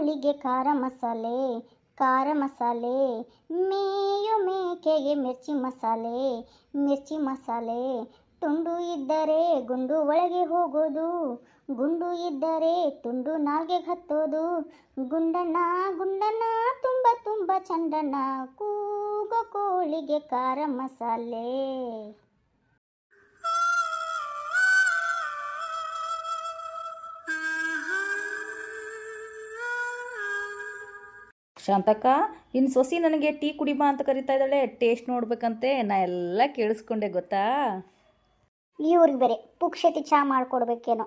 ಕೋಳಿಗೆ ಖಾರ ಮಸಾಲೆ ಖಾರ ಮಸಾಲೆ, ಮೇಯು ಮೇಕೆಗೆ ಮಿರ್ಚಿ ಮಸಾಲೆ ಮಿರ್ಚಿ ಮಸಾಲೆ. ತುಂಡು ಇದ್ದರೆ ಗುಂಡು ಒಳಗೆ ಹೋಗೋದು, ಗುಂಡು ಇದ್ದರೆ ತುಂಡು ನಾಲ್ಗೆ ಹತ್ತೋದು. ಗುಂಡಣ್ಣ ಗುಂಡಣ್ಣ, ತುಂಬ ತುಂಬ ಚಂಡಣ್ಣ, ಕೂಗೋ ಕೋಳಿಗೆ ಖಾರ ಮಸಾಲೆ. ಶಾಂತಕ್ಕ ಇನ್ನು ಸೊಸಿ ನನಗೆ ಟೀ ಕುಡಿಬಾ ಅಂತ ಕರಿತಾ ಇದ್ದಾಳೆ ಟೇಸ್ಟ್ ನೋಡ್ಬೇಕಂತೆ ನಾ ಎಲ್ಲ ಕೇಳಿಸ್ಕೊಂಡೆ ಗೊತ್ತಾ? ಇವ್ರಿಗೆ ಬೇರೆ ಪುಕ್ಷತಿ ಚಹಾ ಮಾಡ್ಕೊಡ್ಬೇಕೇನೋ.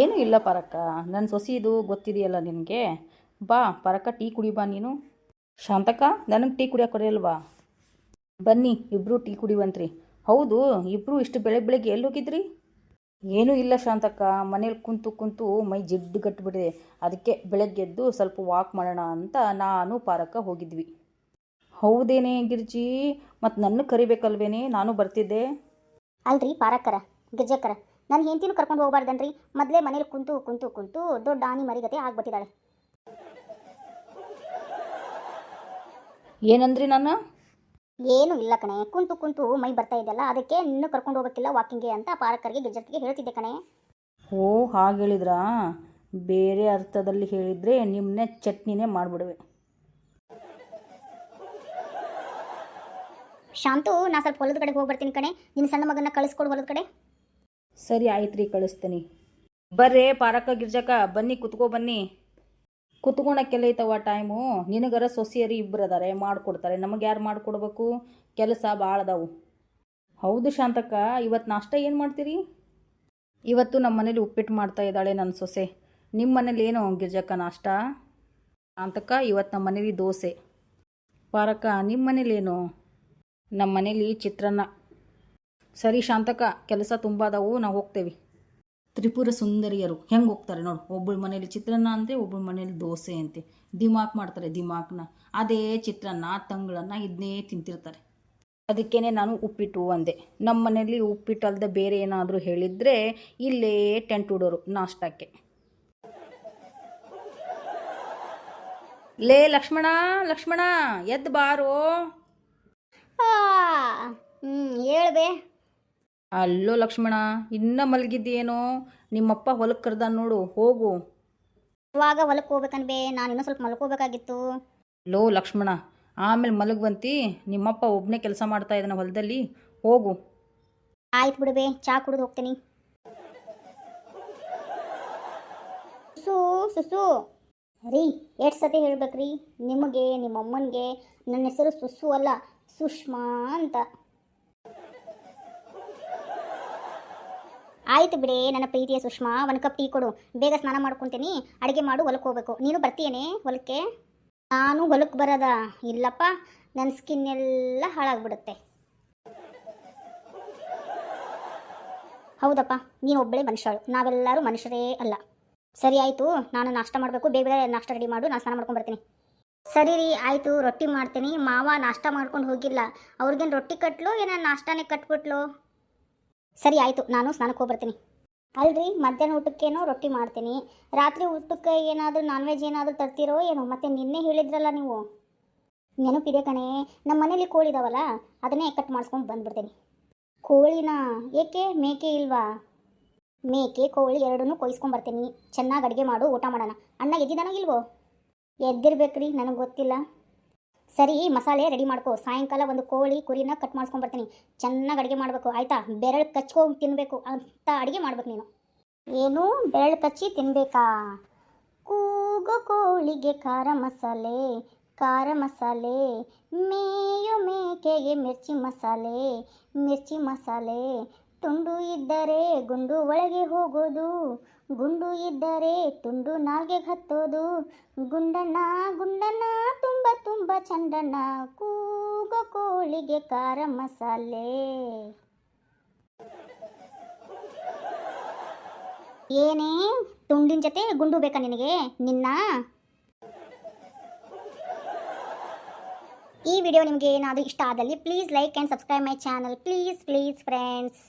ಏನೂ ಇಲ್ಲ ಪರಕ್ಕ ನನ್ನ ಸೊಸಿದು ಗೊತ್ತಿದೆಯಲ್ಲ ನಿನಗೆ? ಬಾ ಪರಕ್ಕ ಟೀ ಕುಡಿಬಾ ನೀನು. ಶಾಂತಕ್ಕ ನನಗೆ ಟೀ ಕುಡಿಯೋಕೆ ಕೊಡಿಯಲ್ವಾ ಬನ್ನಿ ಇಬ್ಬರು ಟೀ ಕುಡಿವಂತ್ರಿ. ಹೌದು ಇಬ್ಬರು ಇಷ್ಟು ಬೆಳಗ್ಗೆ ಬೆಳಗ್ಗೆ ಎಲ್ಲಿ ಹೋಗಿದ್ರಿ? ಏನೂ ಇಲ್ಲ ಶಾಂತಕ್ಕ. ಮನೇಲಿ ಕುಂತು ಕುಂತು ಮೈ ಜಿಡ್ಡು ಗಟ್ಟಿಬಿಟ್ಟಿದೆ. ಅದಕ್ಕೆ ಬೆಳಗ್ಗೆದ್ದು ಸ್ವಲ್ಪ ವಾಕ್ ಮಾಡೋಣ ಅಂತ ನಾನು ಪಾರಕ್ಕ ಹೋಗಿದ್ವಿ. ಹೌದೇನೆ ಗಿರ್ಜಿ? ಮತ್ತು ನನ್ನ ಕರಿಬೇಕಲ್ವೇನೆ? ನಾನು ಬರ್ತಿದ್ದೆ. ಅಲ್ರಿ ಪಾರಕ್ಕರ ಗಿರ್ಜಕ್ಕರ. ನನ್ನ ಹೆಂಡತಿನೂ ಕರ್ಕೊಂಡು ಹೋಗ್ಬಾರ್ದನ್ರಿ. ಮೊದಲೇ ಮನೇಲಿ ಕುಂತು ಕುಂತು ಕುಂತು ದೊಡ್ಡ ಆನಿ ಮರಿಗತೆ ಆಗ್ಬಿಟ್ಟಿದ್ದಾಳೆ ಏನಂದ್ರಿ ನಾನು ಏನು ಇಲ್ಲ ಕಣೆ. ಕುಂತು ಕುಂತು ಮೈ ಬರ್ತಾ ಇದೆಯಲ್ಲ ಅದಕ್ಕೆ ನಿನ್ನೂ ಕರ್ಕೊಂಡು ಹೋಗೋಕ್ಕಿಲ್ಲ ವಾಕಿಂಗ್ಗೆ ಅಂತ ಪಾರಕರಿಗೆ ಗಿರ್ಜಕ್ಕಿಗೆ ಹೇಳ್ತಿದ್ದೆ ಕಣೆ. ಓ ಹಾಗೆ ಹೇಳಿದ್ರಾ? ಬೇರೆ ಅರ್ಥದಲ್ಲಿ ಹೇಳಿದರೆ ನಿಮ್ಮನ್ನೇ ಚಟ್ನಿನೇ ಮಾಡಿಬಿಡುವೆ. ಶಾಂತು ನಾ ಸ್ವಲ್ಪ ಹೊಲದ ಕಡೆ ಹೋಗಿ ಬರ್ತೀನಿ ಕಣೆ. ನಿನ್ನ ಸಣ್ಣ ಮಗನ ಕಳಿಸ್ಕೊಡು ಹೊಲದ ಕಡೆ. ಸರಿ ಆಯ್ತು ರೀ ಕಳಿಸ್ತೀನಿ. ಬರ್ರೇ ಪಾರಕ್ಕ ಗಿರ್ಜಕ್ಕ ಬನ್ನಿ ಕುತ್ಕೋ ಬನ್ನಿ. ಕುತ್ಕೊಳಕ್ಕೆಲ್ಲ ಐತವ ಟೈಮು ನಿನಗರ ಸೊಸೆಯರು ಇಬ್ಬರು ಅದಾರೆ, ಮಾಡಿಕೊಡ್ತಾರೆ. ನಮಗೆ ಯಾರು ಮಾಡಿಕೊಡ್ಬೇಕು? ಕೆಲಸ ಭಾಳ ಅದಾವು. ಹೌದು ಶಾಂತಕ್ಕ ಇವತ್ತು ನಾಷ್ಟ ಏನು ಮಾಡ್ತೀರಿ? ಇವತ್ತು ನಮ್ಮ ಮನೇಲಿ ಉಪ್ಪಿಟ್ಟು ಮಾಡ್ತಾ ಇದ್ದಾಳೆ ನನ್ನ ಸೊಸೆ. ನಿಮ್ಮ ಮನೇಲಿ ಏನು ಗಿರ್ಜಕ್ಕ ನಾಷ್ಟ? ಶಾಂತಕ್ಕ ಇವತ್ತು ನಮ್ಮ ಮನೇಲಿ ದೋಸೆ. ಪಾರಕ್ಕ ನಿಮ್ಮ ಮನೇಲೇನು ನಮ್ಮ ಮನೇಲಿ ಚಿತ್ರಾನ್ನ. ಸರಿ ಶಾಂತಕ್ಕ, ಕೆಲಸ ತುಂಬ ಅದಾವು, ನಾವು ಹೋಗ್ತೇವೆ. ತ್ರಿಪುರ ಸುಂದರಿಯರು. ಹೆಂಗೆ ಹೋಗ್ತಾರೆ ನೋಡು. ಒಬ್ಬಳ ಮನೇಲಿ ಚಿತ್ರಾನ್ನ ಅಂತೆ, ಒಬ್ಬಳ ಮನೇಲಿ ದೋಸೆ ಅಂತೆ. ದಿಮಾಕ್ ಮಾಡ್ತಾರೆ ದಿಮಾಕ್ನ. ಅದೇ ಚಿತ್ರಾನ್ನ, ತಂಗಳನ್ನ ಇದನ್ನೇ ತಿಂತಿರ್ತಾರೆ. ಅದಕ್ಕೇ ನಾನು ಉಪ್ಪಿಟ್ಟು ಅಂದೆ. ನಮ್ಮ ಮನೇಲಿ ಉಪ್ಪಿಟ್ಟು ಅಲ್ಲದೆ ಬೇರೆ ಏನಾದರೂ ಹೇಳಿದರೆ ಇಲ್ಲೇ ಟೆಂಟ್ ಉಡೋರು, ನಾಷ್ಟಕ್ಕೆ. ಲೇ ಲಕ್ಷ್ಮಣ ಲಕ್ಷ್ಮಣ ಎದ್ದು ಬಾರೋ. ಹೇಳ್ಬೇ ಅಲ್ಲೋ ಲಕ್ಷ್ಮಣ ಇನ್ನ ಮಲಗಿದ್ದೇನೋ ನಿಮ್ಮಪ್ಪ ಹೊಲಕ್ಕೆ ಕರ್ದ ನೋಡು ಹೋಗು. ಇವಾಗ ಹೊಲಕ್ಕೆ ಹೋಗ್ಬೇಕನ್ಬೇ ನಾನು ಇನ್ನೂ ಸ್ವಲ್ಪ ಮಲ್ಕೋಬೇಕಾಗಿತ್ತು. ಲೋ ಲಕ್ಷ್ಮಣ ಆಮೇಲೆ ಮಲಗುವಂತಿ ನಿಮ್ಮಪ್ಪ ಒಬ್ಬನೇ ಕೆಲಸ ಮಾಡ್ತಾ ಇದ್ದಾನೆ ಹೊಲದಲ್ಲಿ ಹೋಗು. ಆಯ್ತು ಬಿಡುವೆ ಚಾ ಕುಡಿದು ಹೋಗ್ತೀನಿ. ಸುಸು ಸುಸು. ರೀ ಎಷ್ಟು ಸತಿ ಹೇಳ್ಬೇಕ್ರಿ? ನಿಮಗೆ ನಿಮ್ಮ ಅಮ್ಮನಿಗೆ ನನ್ನ ಹೆಸರು ಸುಸು ಅಲ್ಲ ಸುಷ್ಮಾ ಅಂತ. ಆಯ್ತು ಬಿಡಿ ನನ್ನ ಪ್ರೀತಿಯ ಸುಷ್ಮಾ, ಒಂದು ಕಪ್ ಟೀ ಕೊಡು. ಬೇಗ ಸ್ನಾನ ಮಾಡ್ಕೊತೀನಿ. ಅಡುಗೆ ಮಾಡು ಹೊಲಕ್ಕೆ ಹೋಗ್ಬೇಕು. ನೀನು ಬರ್ತೀಯೇನೆ ಹೊಲಕ್ಕೆ? ನಾನು ಹೊಲಕ್ಕೆ ಬರೋದ? ಇಲ್ಲಪ್ಪ ನನ್ನ ಸ್ಕಿನ್ ಎಲ್ಲ ಹಾಳಾಗ್ಬಿಡುತ್ತೆ. ಹೌದಪ್ಪ, ನೀನು ಒಬ್ಬಳೇ ಮನುಷ್ಯಳು. ನಾವೆಲ್ಲರೂ ಮನುಷ್ಯರೇ ಅಲ್ಲ. ಸರಿ, ಆಯಿತು. ನಾನು ನಾಷ್ಟ ಮಾಡಬೇಕು. ಬೇಗ ಬೇಗ ನಾಷ್ಟ ರೆಡಿ ಮಾಡು. ನಾನು ಸ್ನಾನ ಮಾಡ್ಕೊಂಡು ಬರ್ತೀನಿ. ಸರಿ ರೀ, ಆಯಿತು. ರೊಟ್ಟಿ ಮಾಡ್ತೀನಿ. ಮಾವ ನಾಷ್ಟ ಮಾಡ್ಕೊಂಡು ಹೋಗಿಲ್ಲ. ಅವ್ರಿಗೇನು ರೊಟ್ಟಿ ಕಟ್ಲು, ಏನೋ ನಾಷ್ಟಾನೇ ಕಟ್ಬಿಟ್ಲು? ಸರಿ ಆಯಿತು, ನಾನು ಸ್ನಾನಕ್ಕೆ ಹೋಗಿ ಬರ್ತೀನಿ ಅಲ್ರಿ, ಮಧ್ಯಾಹ್ನ ಊಟಕ್ಕೇನೋ ರೊಟ್ಟಿ ಮಾಡ್ತೀನಿ. ರಾತ್ರಿ ಊಟಕ್ಕೆ ಏನಾದರೂ ನಾನ್ ವೆಜ್ ಏನಾದರೂ ತರ್ತೀರೋ ಏನೋ, ಮತ್ತೆ ನಿನ್ನೆ ಹೇಳಿದ್ರಲ್ಲ ನೀವು? ನೆನಪಿದೆ ಕಣೆ ನಮ್ಮ ಮನೇಲಿ ಕೋಳಿ ಇದಾವಲ್ಲ, ಅದನ್ನೇ ಕಟ್ ಮಾಡಿಸ್ಕೊಂಡು ಬಂದ್ಬಿಡ್ತೀನಿ. ಕೋಳಿನ? ಏಕೆ? ಮೇಕೆ ಇಲ್ವಾ? ಮೇಕೆ, ಕೋಳಿ ಎರಡನ್ನೂ ಕೊಯ್ಸ್ಕೊಂಬರ್ತೀನಿ ಚೆನ್ನಾಗಿ ಅಡುಗೆ ಮಾಡು, ಊಟ ಮಾಡೋಣ. ಅಣ್ಣ ಎದ್ದಿದಾನೋ ಇಲ್ವೋ? ಎದ್ದಿರ್ಬೇಕ್ರಿ, ನನಗೆ ಗೊತ್ತಿಲ್ಲ. ಸರಿ, ಮಸಾಲೆ ರೆಡಿ ಮಾಡ್ಕೋ. ಸಾಯಂಕಾಲ ಒಂದು ಕೋಳಿ ಕುರಿನ ಕಟ್ ಮಾಡ್ಸ್ಕೊಂಡ್ಬರ್ತೀನಿ ಚೆನ್ನಾಗಿ ಅಡುಗೆ ಮಾಡಬೇಕು, ಆಯಿತಾ? ಬೆರಳು ಕಚ್ಕೊಂಡು ತಿನ್ನಬೇಕು ಅಂತ ಅಡುಗೆ ಮಾಡ್ಬೇಕು ನೀನು. ಏನು? ಬೆರಳು ಕಚ್ಚಿ ತಿನ್ನಬೇಕಾ ಕೂಗು ಕೋಳಿಗೆ ಖಾರ ಮಸಾಲೆ ಖಾರ ಮಸಾಲೆ, ಮೇಯೋ ಮೇಕೆಗೆ ಮಿರ್ಚಿ ಮಸಾಲೆ ಮಿರ್ಚಿ ಮಸಾಲೆ ತುಂಡು ಇದ್ದರೆ ಗುಂಡು ಒಳಗೆ ಹೋಗೋದು, ಗುಂಡು ಇದ್ದರೆ ತುಂಡು ನಾಲ್ಗೆ ಹತ್ತೋದು. ಗುಂಡಣ್ಣ ಗುಂಡಣ್ಣ, ತುಂಬ ತುಂಬ ಚಂಡಣ್ಣ, ಕೂಗೋ ಕೋಳಿಗೆ ಖಾರ ಮಸಾಲೆ. ಏನೇ, ತುಂಡಿನ ಜೊತೆ ಗುಂಡು ಬೇಕಾ ನಿನಗೆ? ನಿನ್ನ? ಈ ವಿಡಿಯೋ ನಿಮಗೆ ಏನಾದರೂ ಇಷ್ಟ ಆದಲ್ಲಿ please like and subscribe my channel please please friends